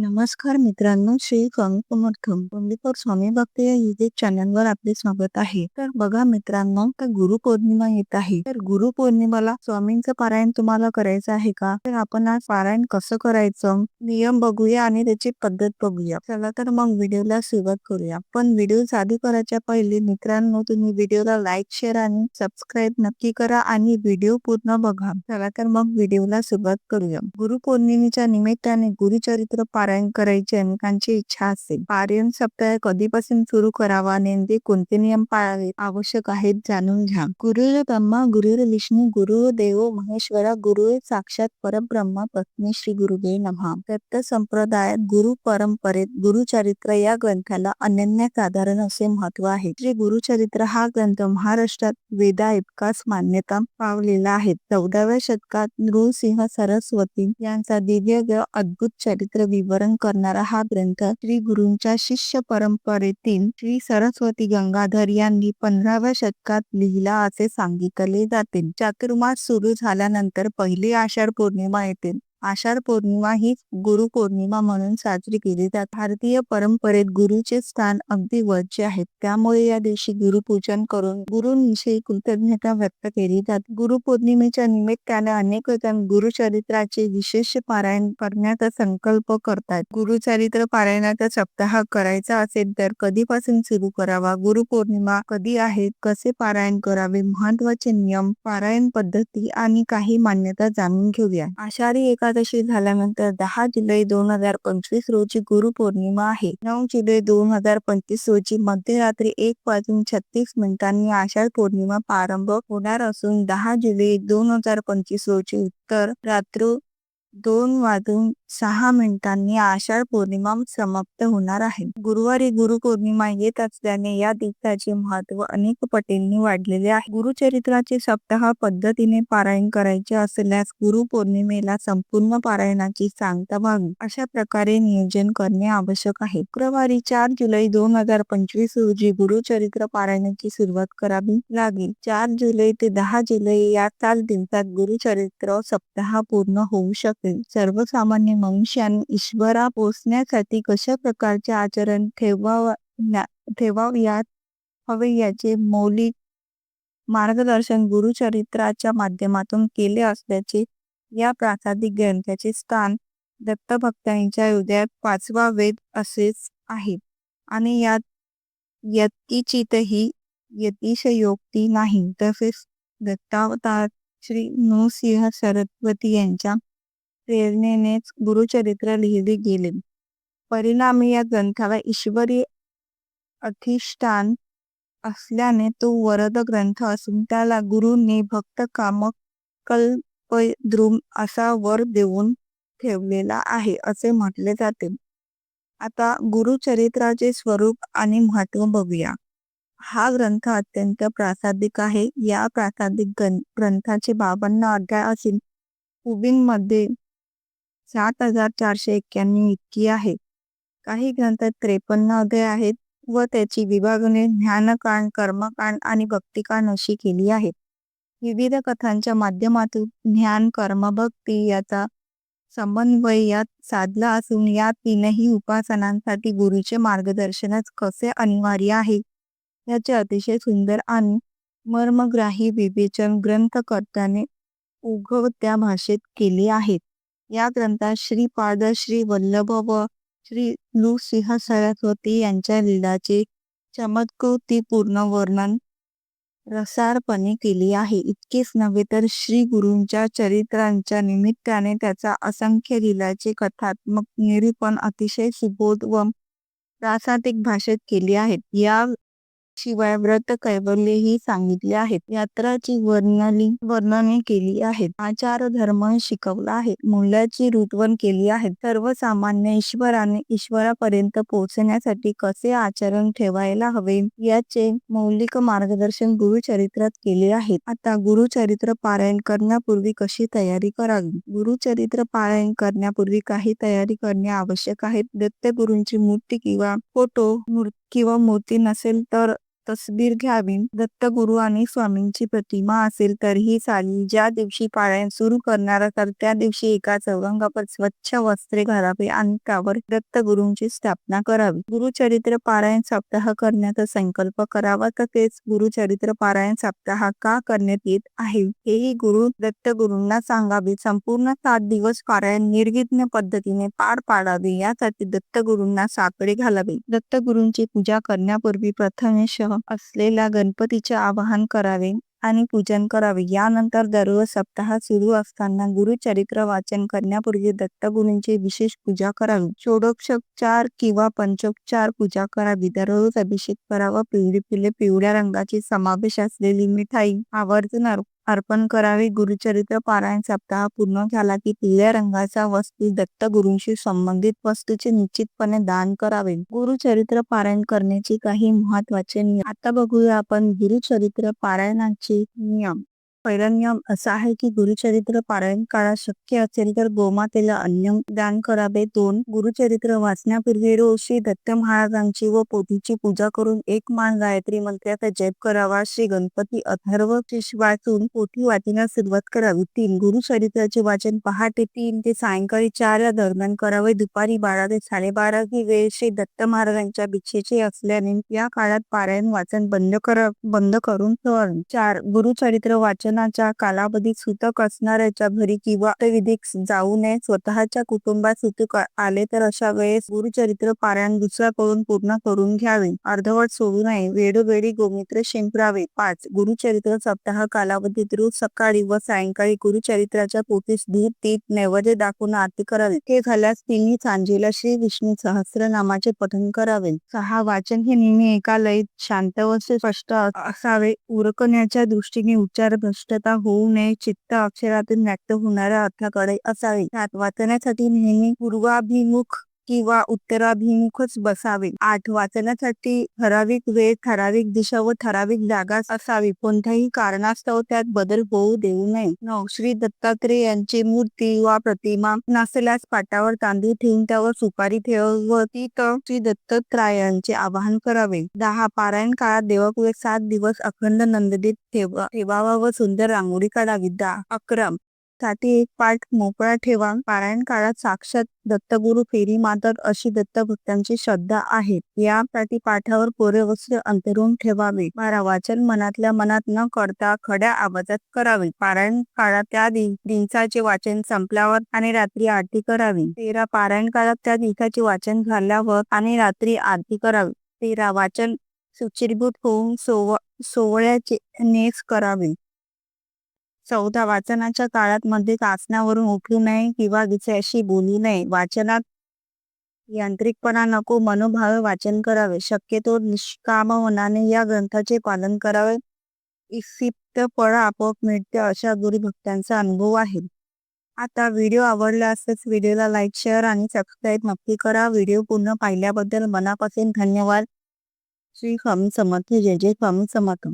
नमस्कार मित्रांनो श्री स्वामी समर्थम स्वामी भक्त या युट्यूब चॅनलवर आपले स्वागत आहे. तर बघा मित्रांनो तर गुरुपौर्णिमा येत आहे. तर गुरुपौर्णिमाला स्वामींचं पारायण तुम्हाला करायचं आहे का? तर आपण आज पारायण कसं करायचं? नियम बघूया आणि त्याची पद्धत बघूया. चला तर मग व्हिडिओला सुरुवात करूया. पण व्हिडिओ चालू करायच्या पहिले मित्रांनो तुम्ही व्हिडिओला लाईक शेअर आणि सबस्क्राईब नक्की करा आणि व्हिडिओ पूर्ण बघा. चला तर मग व्हिडिओला सुरुवात करूया. गुरुपौर्णिमेच्या निमित्ताने गुरुचरित्र पारायण करायची अनेकांची इच्छा असेल पारायण सप्ताह कधीपासून सुरू करावा? नेमके कोणते नियम पाळावे? आवश्यक आहेत जाणून घ्या. गुरु ब्रह्मा गुरु विष्णू गुरु देव महेश्वरा गुरु साक्षात परब्रह्मा पत्नी श्री गुरुदेव नमहा दत्त संप्रदायात गुरु परंपरेत गुरुचरित्र या ग्रंथाला अनन्य साधारण असे महत्त्व आहे. श्री गुरुचरित्र हा ग्रंथ महाराष्ट्रात वेदा इतकाच मान्यता पावलेला आहे. चौदाव्या शतकात नृसिंह सरस्वती यांचा दिव्य अद्भुत चरित्र विवरण करणारा हा ग्रंथ श्री गुरूंच्या शिष्य परंपरेतील श्री सरस्वती गंगाधर यांनी पंधराव्या शतकात लिहिला असे सांगितले जाते. चातुर्मास सुरू झाल्यानंतर पहिली आषाढ पौर्णिमा येते. आषाढ पौर्णिमा ही गुरु पौर्णिमा म्हणून साजरी केली जाते. भारतीय परंपरेत गुरुचे स्थान अगदी वरचे आहे. त्यामुळे या दिवशी गुरुपूजन करून गुरुविषयी कृतज्ञता व्यक्त केली जाते. गुरुपौर्णिमेच्या निमित्ताने अनेक जण गुरुचरित्राचे विशेष पारायण करण्याचा संकल्प करतात. गुरुचरित्र पारायणाचा सप्ताह करायचा असेल तर कधीपासून सुरू करावा? गुरुपौर्णिमा कधी आहे? कसे पारायण करावे? महत्त्वाचे नियम पारायण पद्धती आणि काही मान्यता जाणून घेऊया. आषाढी एका एकादशी झाल्यानंतर दहा जुलै दोन हजार पंचवीस रोजी गुरुपौर्णिमा आहे. नऊ जुलै दोन हजार पंचवीस रोजी मध्यरात्री एक वाजून छत्तीस मिनिटांनी आषाढ पौर्णिमा प्रारंभ होणार असून दहा जुलै दोन हजार पंचवीस रोजी उत्तर रात्र दोन वाजून सहा मिनिटांनी आषाढ पौर्णिमा समाप्त होणार आहे. गुरुवारी गुरुपौर्णिमा येत असल्याने या दिवसाचे महत्त्व अनेक पटींनी वाढलेले आहे. गुरुचरित्राचे सप्ताह पद्धतीने पारायण करायचे असल्यास गुरु पौर्णिमेला संपूर्ण पारायणाची सांगता व्हावी. अशा प्रकारे नियोजन करणे आवश्यक आहे. शुक्रवारी चार जुलै दोन हजार पंचवीस रोजी गुरुचरित्र पारायणाची सुरुवात करावी लागेल. चार जुलै ते दहा जुलै या चार दिवसात गुरुचरित्र सप्ताह पूर्ण होऊ शकेल सर्वसामान्य मनुष्याने ईश्वरा पोचण्यासाठी कशा प्रकारचे आचरण ठेवाव ठेवाव्यात हवे याचे मौलिक मार्गदर्शन गुरुचरित्राच्या माध्यमातून केले असल्याचे या प्रासादिक ग्रंथाचे स्थान दत्तभक्तांच्या हृदयात पाचवा वेद असेच आहे. आणि यात यत्किचितही यतिशयोक्ती नाही. तसेच दत्तावतार श्री नृसिंह सरस्वती यांच्या प्रेरणेनेच गुरुचरित्र लिहिले गेले. परिणामी या ग्रंथाला ईश्वरी अधिष्ठान असल्याने तो वरद ग्रंथ असून त्याला गुरुने भक्त कामक कल्पद्रुम असा वर देऊन ठेवलेला आहे असे म्हटले जाते. आता गुरुचरित्राचे स्वरूप आणि महत्त्व बघूया. हा ग्रंथ अत्यंत प्रासादिक आहे. या प्रासादिक ग्रंथाचे बावन्न अध्याय असून मध्ये सात हजार चारशे एक्क्याण्णव इतकी आहे. काही ग्रंथात त्रेपन्न अध्याय आहेत व त्याची विभागणे ज्ञानकांड कर्मकांड आणि भक्तिकांड अशी केली आहे. विविध कथांच्या माध्यमातून ज्ञान कर्म भक्ती याचा समन्वय यात साधला असून या तीनही उपासनांसाठी गुरुचे मार्गदर्शनच कसे अनिवार्य आहे? याचे अतिशय सुंदर आणि मर्मग्राही विवेचन ग्रंथकर्त्याने उघडत्या भाषेत केले आहेत. या ग्रंथात श्री श्रीपाद श्री वल्लभ व श्री सिंह सरस्वती यांच्या लीलाचे चमत्कृतीपूर्ण वर्णन रसारपणे केली आहे. इतकेच नव्हे तर श्री गुरूंच्या चरित्रांच्या निमित्ताने त्याचा असंख्य लीलाचे कथात्मक निरूपण अतिशय सुबोध व प्रासादिक भाषेत केली आहेत. या शिवाय व्रत कैवल्यही सांगितले आहेत. यात्राची वर्णली वर्णने केली आहेत. आचार धर्म शिकवला आहे. मूल्याची रुतवण केली आहे सर्वसामान्य ईश्वराने ईश्वरापर्यंत पोहोचण्यासाठी कसे आचरण ठेवायला हवे? याचे मौलिक मार्गदर्शन गुरुचरित्रात केले आहे. आता गुरुचरित्र पारायण करण्यापूर्वी कशी तयारी करावी? गुरुचरित्र पारायण करण्यापूर्वी काही तयारी करणे आवश्यक आहे. दत्तगुरूंची मूर्ती किंवा फोटो किंवा मूर्ती नसेल तर तसबीर घ्यावी. दत्तगुरु आणि स्वामींची प्रतिमा असेल तरीही चालेल. ज्या दिवशी पारायण सुरू करणार तर त्या दिवशी एका चौरंगावर स्वच्छ वस्त्रे घालावे आणि त्यावर दत्तगुरूंची स्थापना करावी. गुरुचरित्र पारायण सप्ताह करण्याचा संकल्प करावा. तसेच गुरुचरित्र पारायण सप्ताह का करण्यात येत आहे? हेही गुरु दत्तगुरूंना सांगावे. संपूर्ण सात दिवस पारायण निर्विघ्न पद्धतीने पार पाडावे. यासाठी दत्तगुरूंना साकडे घालावे. दत्तगुरूंची पूजा करण्यापूर्वी प्रथमेश असलेल्या गणपतीचे आवाहन करावे आणि पूजन करावे. यानंतर दररोज सप्ताह सुरू असताना गुरुचरित्र वाचन करण्यापूर्वी दत्तगुरूंची विशेष पूजा करावी. षोडोपचार किंवा पंचोपचार पूजा करावी. दररोज अभिषेक करावा. पिवळी फुले पिवळ्या रंगाची समावेश असलेली मिठाई आवर्जून अर्प- अर्पण करावे. गुरुचरित्र पारायण सप्ताह पूर्ण झाला की पिवळ्या रंगाचा वस्तू दत्तगुरूंशी संबंधित वस्तूचे निश्चितपणे दान करावे. गुरुचरित्र पारायण करण्याचे काही महत्त्वाचे नियम. आता बघूया आपण गुरुचरित्र पारायणाचे नियम. पहिला नियम असा आहे की गुरुचरित्र पारायण काळात शक्य असेल तर गोमातेला अन्न दान करावे. दोन गुरुचरित्र वाचण्यापूर्वी रोज श्री दत्त महाराजांची व पोथीची पूजा करून एक मान गायत्री मंत्र्याचा जप करावा. श्री गणपती अथर्व वाचून पोथी वाचण्यास सुरुवात करावी. तीन गुरुचरित्राचे वाचन पहाटे तीन ते सायंकाळी चार या दरम्यान करावे. दुपारी बारा ते साडेबारा ही वेळ श्री दत्त महाराजांच्या भिक्षेचे असल्याने या काळात पारायण वाचन बंद करा बंद करून चार गुरुचरित्र वाचनाच्या कालावधीत सुतक असणाऱ्याच्या घरी किंवा विधिक जाऊ नये स्वतःच्या कुटुंबात सुतक आले तर अशा वेळेस गुरुचरित्र पारायण दुसऱ्याकडून पूर्ण करून घ्यावे. अर्धवट सोडू नये. वेळोवेळी गोमित्र शिंपरावे पाच. गुरुचरित्र सप्ताह कालावधीत रोज सकाळी व सायंकाळी गुरुचरित्राच्या पोटीस दूध तीत नैवेद्य दाखवून आरती करावी. हे झाल्यास तिन्ही सांजेला श्री विष्णू सहस्रनामाचे पठण करावे. सहा. वाचन हे नेहमी एका लयीत शांत व स्पष्ट असावे. उरकण्याच्या दृष्टीने उच्चार स्पष्टता होऊ नये चित्त अक्षरातून व्यक्त होणाऱ्या अर्थाकडे असावे. सात वाचण्यासाठी नेहमी पूर्वाभिमुख किंवा उत्तराभिमुखच बसावे. आठ वाचनासाठी ठराविक वेळ ठराविक दिशा व ठराविक जागा असावी. कोणत्याही कारणास्तव त्यात बदल होऊ देऊ नये. नऊ. श्री दत्तात्रय यांची मूर्ती वा प्रतिमा नसल्यास पाटावर तांदूळ ठेवून त्यावर सुपारी ठेवती तर श्री दत्तात्रयांचे आवाहन करावे. दहा. पारायण काळात देवपुढे सात दिवस अखंड नंददीप ठेवा ठेवावा व सुंदर रांगोळी काढावी. दहा. अकरा. साठी एक पाठ मोकळा ठेवा. पारायण काळात साक्षात दत्तगुरु फेरी मातर अशी दत्तभक्तांची श्रद्धा आहे. यासाठी पाठावर कोरे वस्त्र अंतरून ठेवावे. बारा वाचन मनातल्या मनात न करता खड्या आवाजात करावे. पारायण काळात त्या दिवसाचे वाचन संपल्यावर आणि रात्री आरती करावी. तेरा पारायण काळात त्या दिवसाचे वाचन झाल्यावर आणि रात्री आरती करावी. तेरा वाचन सुचिरभूत होऊन सोव सोवळ्याचे नेस करावे. चौदा वाचनाच्या काळात मध्ये आसनावरून उठू नये किंवा दुसऱ्याशी बोलू नये. वाचनात यांत्रिकपणा नको मनोभावे वाचन करावे. शक्यतो निष्काम मनाने या ग्रंथाचे पालन करावे. इसिप्त फळ आपोआप मिळते अशा गुरुभक्तांचा अनुभव आहे. आता व्हिडिओ आवडला असल्यास व्हिडिओला लाईक शेअर आणि सबस्क्राईब नक्की करा. व्हिडिओ पूर्ण पाहिल्याबद्दल मनापासून धन्यवाद. श्री स्वामी समर्थ. जय जय स्वामी समर्थ